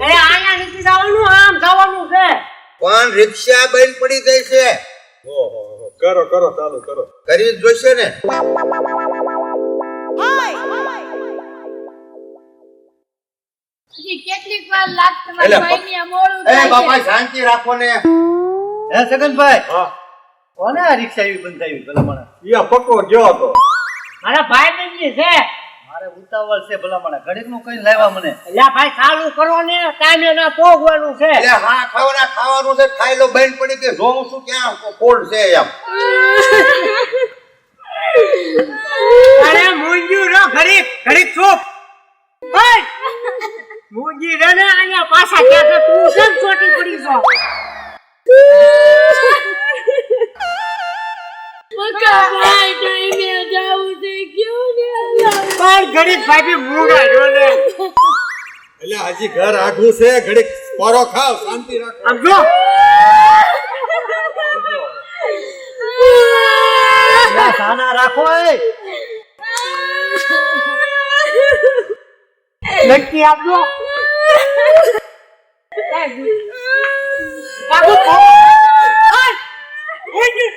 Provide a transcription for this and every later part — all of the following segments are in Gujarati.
એ આયા નથી જવાનું આમ જવાનું છે. પણ રિક્ષા બંધ પડી ગઈ છે. ઓહો કરો કરો ચાલુ કરો. કરી જોશે ને? કેટલીક વાર લાગતું મારા ભાઈને મોડું એ બાપા શાંતિ રાખો ને. હે સગનભાઈ? હા. કોને આ રિક્ષા એવી બંધ પેલા મને ઈયા પક્કો ગયો હતો. મારા ભાઈ બંધી છે મારે ઉતાવળ છે ભલા મને ઘડીકનું કઈ લાવ્યા મને. એટલે ભાઈ ચાલુ કરો ને ટાઈમે ના પોગવાનું છે. એટલે હા ખાવાના ખાવાનું છે ખાઈ લો બેન પડી કે જોઉં છું ક્યાં? કોલ્ડ છે એમ? અરે મૂંગ્યું રો ઘડીક ઘડીક ચૂપ ઓય મુંજી રે ને અહીંયા પાછા ક્યાં છે? તું કેમ ચોટી પડી છો? પણ ઘડીક મૂંગા જો એટલે હજી ઘર આઘું છે ઘડીક પોરો ખાવ શાંતિ રાખો. આમ જો. ના, રાખો એ. લડકી આપજો કાકુ પો ઓય!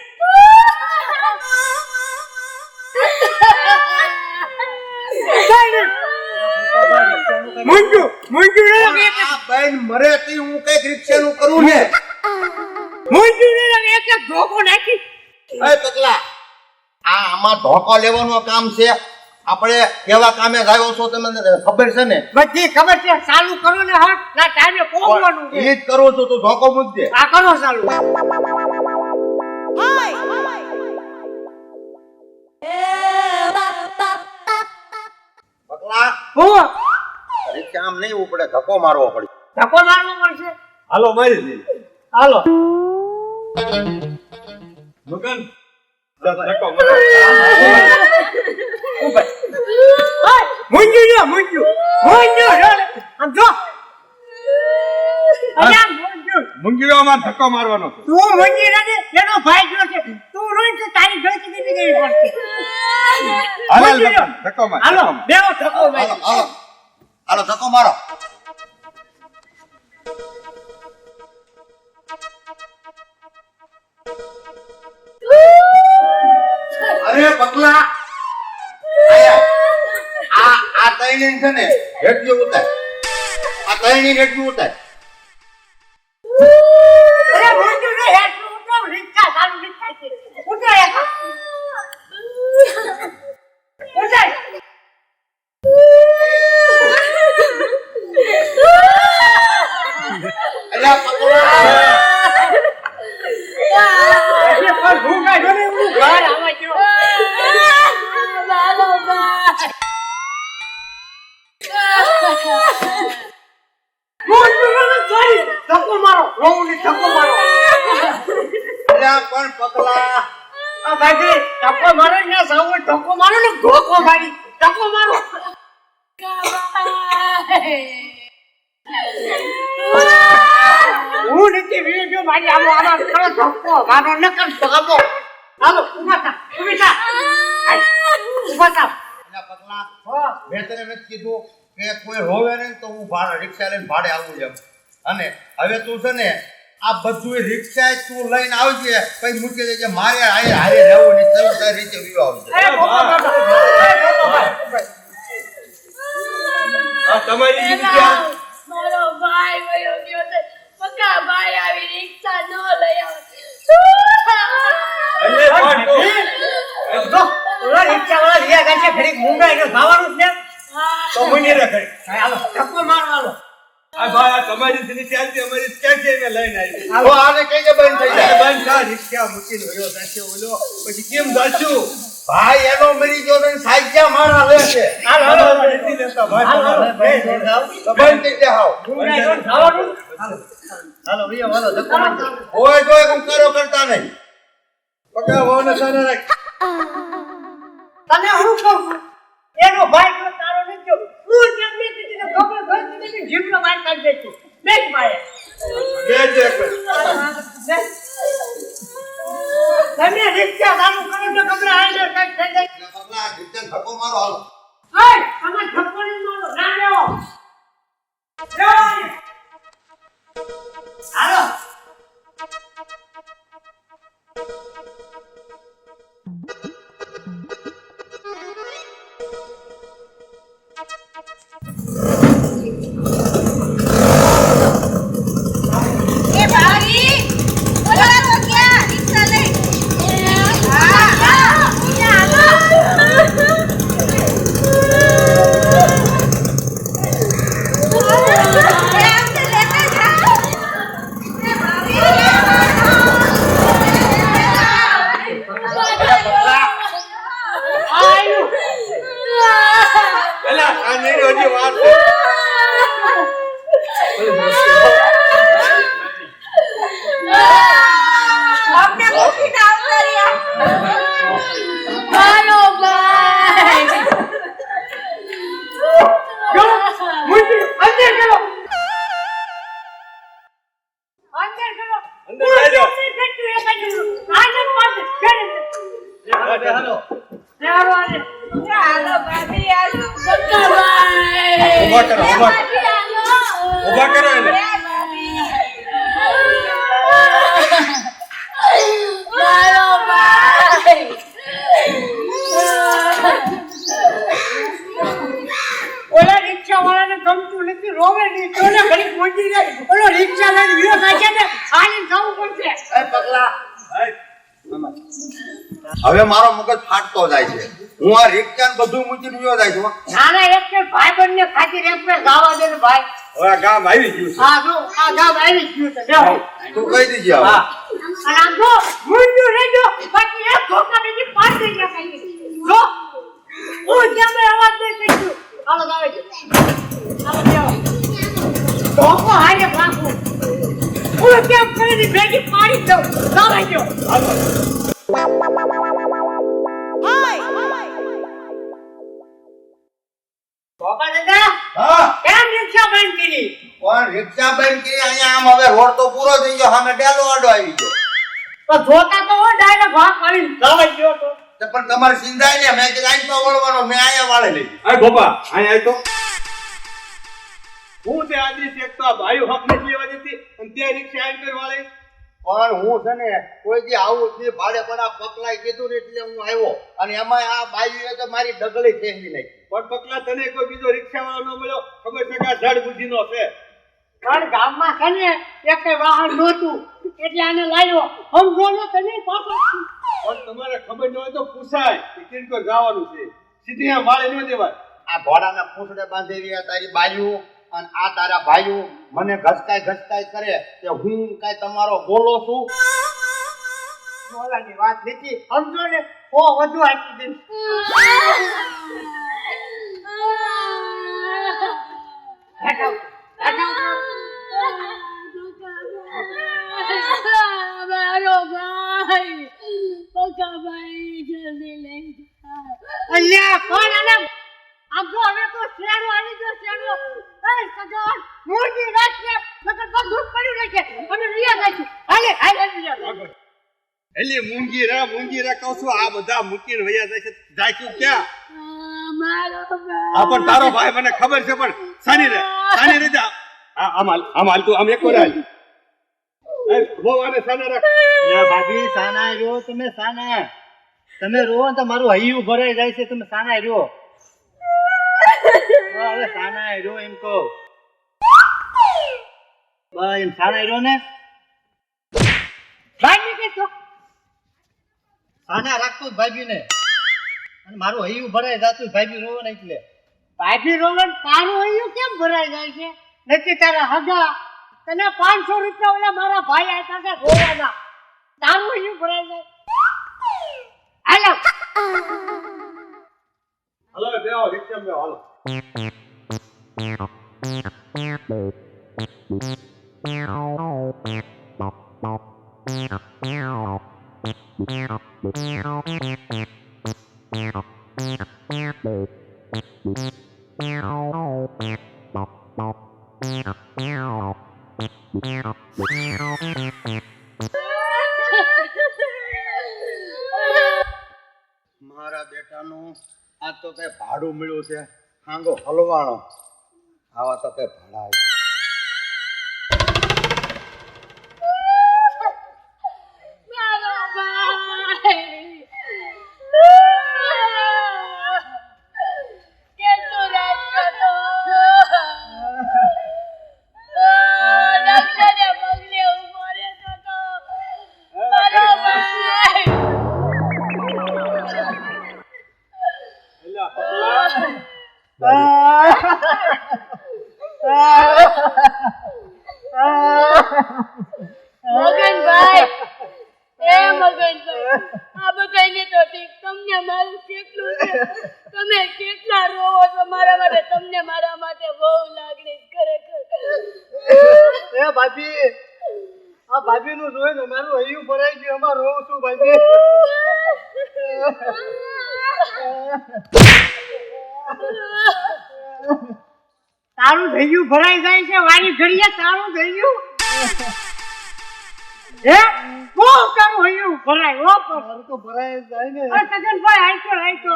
મૂંગી મૂંગ્યું મૂંગ્યું રે. આ બેન મરે તી હું કંઈક રિક્ષાનું કરું ને. મૂંગ્યું રે એક એક ધોકો નાખી. એ પગલા આ આમાં ધોકો લેવાનું કામ છે. આપણે કેવા કામે આવ્યો છો તમને ખબર છે ને? બધી ખબર છે ચાલુ કરો ને હા ના ટાઈમે પહોંચવાનું એ છે જ કરું છું તો ધોકો મૂકજે. આ કરો ચાલુ. પગલા હું રિક્ષા આમ નહીં ઉપડે ધક્કો મારવો પડે. ધક્કો મારવો પડશે. હાલો મારી દે. હાલો. મગન ધક્કો મારો. મૂંગ્યું જો મૂંગ્યું મૂંગ્યું. જો આમ જો. અહીંયા મુંગીઓમાં ધક્કો મારવાનો છે. તું મૂંગી નથી એનો ભાઈ જો છે. તું રોઈ તો તારી જોઈતી દીધી ગઈ પડશે હાલો ધક્કો, માર હાલો બેવો ધક્કો માર. હાલો હાલો. ધક્કો મારો. અરે પગલા. આ આ તૈણી છે ને હેઠી ઉતાર. આ તૈણી હેઠી ઉતાર અરે મૂંગ્યું ને હેઠું ઉતરો રિક્ષા ચાલુ રિક્ષા છે ઉતરો એક ઉતર અલ્યા પગલા એટલે પણ ભૂખા ને હું ઘર આવા ગયો મારો ભાઈ. મૂંગ્યું ને સોરી ધક્કો મારો. રોવું ધક્કો મારો. અલ્યા પણ પગલા. આ ભાઈ ધક્કો મારો ને સાવ ધક્કો મારો ને ધોકો મારી ધક્કો મારો. વીડિયો મારી આવો આવો કરો ધક્કો મારો ન કર ધક્કો હાલો ઊભા થા ઊભી થા ઊભા થા અલ્યા પગલા મેં તને નથી કીધું કે કોઈ હોવે ને તો હું ભાડે રિક્ષા લઈને ભાડે આવું એમ. અને હવે તું છે ને આ બધું રિક્ષા તું લઈને આવજે પછી મૂકી દેજે. મારે હારે હારે રહેવું નહીં તરત તારી રીતે વિવાહ આવજે એ બોલો બાબા એ બોલો બાબા આ તમારી જગ્યા મારો ભાઈ વયો ગયો છે પક્કા ભાઈ આવી રિક્ષા ન લઈ આવે એટલે પણ તું- જો ઓલા ગાય છે ઘડીક ગયો જવાનું છે? તો મને રે ઘડી. હાલો. ધક્કો મારવાનો આ ભાઈ તમારી જ નથી ચાલતી અમારી ક્યાં છે એને લઈને આવી તો આને કઈ કે બંધ થઈ જાય? બંધ થા રિક્ષા મૂકીને વયો જાશે ઓલો પછી કેમ જાશું? ભાઈ એનો મરી ગયો ને સાઈજા મારા લે છે. હાલો હાલો. નથી લેતા ભાઈ બંધ થઈ જાય હાવ. હાલો. ધક્કો હોય તો કરો કરતા નહીં. સાને રાખ. તને હું કહું છું એનો ભાઈ જો તારો નથી જો હું કેમ નહીં કીધી કે ગમે ગમે કીધી જીવનો માર કાઢી દે તું બેસ મારે બે જ તમે રિક્ષા ચાલુ કરો તો તમને આઈને કઈ થઈ જાય. પગલા રિક્ષા ધક્કો મારો. હાલો ઓય તમે ધક્કો નહીં મારો ના હાલો. કરો. કરો. એને. ઓલા રિક્ષા વાળાને ગમતું નથી રોવે નહીં તો ઘડી પહોંચી જાય. ઓલો રિક્ષા લઈને વિયો થાય છે ને આને જવું પડશે. પગલા. હવે મારો મગજ ફાટતો જાય છે. હું આ રિક્ષા બધું મૂકીને ગયો જાય છું નાના એક કે ભાઈબંધ ને ખાતી રેપને ગાવા દે ભાઈ. હવે ગામ આવી ગયું છે. આ જો આ ગામ આવી જ ગયું છે જો. તું કહી દીજે હા. અને આમ જો મુંડું રેજો બાકી એક ધોકા બીજી પાંચ દઈ ગયા ખાઈ જો. હું જેમ અવાજ નહીં છું હાલો ગાવે છે. હાલો જાઓ ધોકો હારે રાખું હું કેમ કરીને ભેગી પાડી દઉં? ગાવે ગયો ધોકા પણ રિક્ષા બંધ કરી અહીંયા આમ હવે રોડ તો પૂરો થઈ ગયો સામે ડેલો આડો આવી ગયો. તો જોતા તો હું ડાયરેક્ટ ભાગ પાડીને ગાવે ગયો તો. પણ તમારે સિંધાય ને મેં કીધું આઈ તો વળવાનો મેં આયા વાળે લઈ આ ગોપા આય આય તો. હું તે આજે એક તો ભાઈ હક ને લેવા દેતી અને તે રિક્ષા આઈ કરી વાળી. પણ હું છે ને કોઈ દી આવું જ નહીં ભાડે પણ આ પકલાઈ કીધું ને એટલે હું આવ્યો. અને એમાં આ બાયુએ તો મારી ડગલી ફેંકી નાખી. પણ પકલા તને કોઈ બીજો રિક્ષા વાળો ન મળ્યો? ખબર છે કે આ ઝાડ બુદ્ધિ નો છે. પણ ગામમાં છે ને એક વાહન નહોતું. એટલે આને લાવ્યો. સમજો ને તમે પાછો. પણ તમારે ખબર ન હોય તો પૂછાય કે કિનકો જવાનું છે. સીધી આ વાળી ન દેવાય. આ ઘોડાના પૂંછડે બાંધેલી આ તારી બાયુ અને આ તારા ભાઈઓ મને ઘસકાય ઘસકાય કરે કે હું કાંઈ તમારો બોલો છું? બોલાની વાત નથી. સમજો ને ઓ વધુ આપી દે હટાવ મારો ભાઈ બકાભાઈ જલ્દી લઈ અલ્યા કોણ આને આમ જો હવે તો શેડો આવી ગયો શેડો એ સગન મોટી રાત નકર બધું પડ્યું રહેશે અને રિયા જાય હાલે હાલે રિયા એલી મૂંગી રે મૂંગી રે કહું છું આ બધા મૂકીને વયા જાય છે. જાય ક્યાં? આ પણ તારો ભાઈ મને ખબર છે પણ સાની રે સાની રે જા. આ આમ હાલ આમ તું આમ એક વાર હાલ. એ બહુ આને સાના રાખ. યા ભાભી સાના રહ્યો તમે સાના તમે રો ને તો મારું હૈયું ભરાઈ જાય છે તમે સાના રહ્યો. હવે સાના રહ્યો એમ કહો. બસ એમ સાના રહ્યો ને? ભાઈ કે તો. સાના રાખતો ભાભીને. અને મારું હૈયું ભરાઈ જાતું ભાભી રોવો ને એટલે. ભાભી રોવન તારું હૈયું કેમ ભરાઈ જાય છે? નથી તારા હગા તને પાંચસો રૂપિયા ઓલા મારા ભાઈ આપ્યા છે રોવાના તારું અહીંયા ભરાઈ જાય હાલો હાલો બેહો રિક્ષા બેહો હાલો મારા બેટાનું આ તો કઈ ભાડું મળ્યું છે. હાંગો હલવાણો. આવા તો કઈ ભાડા રોવું થઈ ગયું ભરાઈ જાય છે વારી ઘડીએ તારું ગયું હે? બહુ તારું હૈયું? ભરાય ઓ પર મારું તો ભરાઈ જાય ને. અરે સજનભાઈ આઈતો આઈતો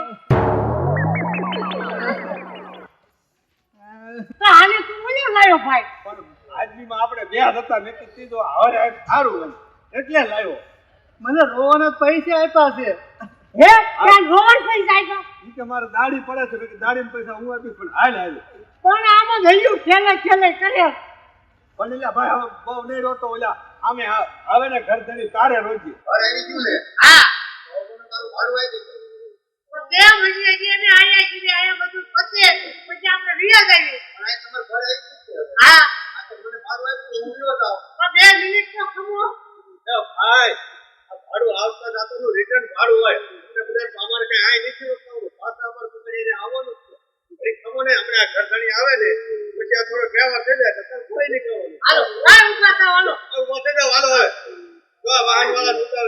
તો આને તું બોલ્યો લાયો ભાઈ? પણ આજનીમાં આપણે બે હતા મેં તો કીધું હવે સારું એટલે લાવ્યો મને રોવાના પૈસા આપ્યા છે. હે? ક્યાં રોવાના પૈસા આપ્યા? ઈ કે મારે દાડી પડે છે કે કીધું પૈસા હું આપીશ પણ હાલ હાલ. પણ આમાં ગયું ઠેલે ઠેલે કરે. પણ એટલે ભાઈ હવે બહુ નહીં રોતો ઓલા આમે હવે ને ઘર ધણી તારે રોજી. અરે આવી ગયું લે? હા. તારું ભાડું આવી બે મહિને એને આયા કીધે આયા બધું પતે પછી આપણે રિયા જઈએ પણ તમારે છે. હા. મને ભાડું હું લ્યો તો. બે મિનિટ તો ખમો. ભાઈ. ભાડું આવતા જાતાનું રિટર્ન ભાડું હોય. અને બધા અમારે કઈ આય નથી રોકવાનું. પાછા અમારે તમારે આવવાનું છે. ભાઈ ખબર ને હમણાં ઘર ધણી આવે ને પછી આ થોડો વ્યવહાર થઈ જાય તો કોઈ નહીં કહેવાનું. હાલો ઊભા થાવ હાલો ઊભા થઈ જાવ હાલો હવે વાહન વાળા ઉતાર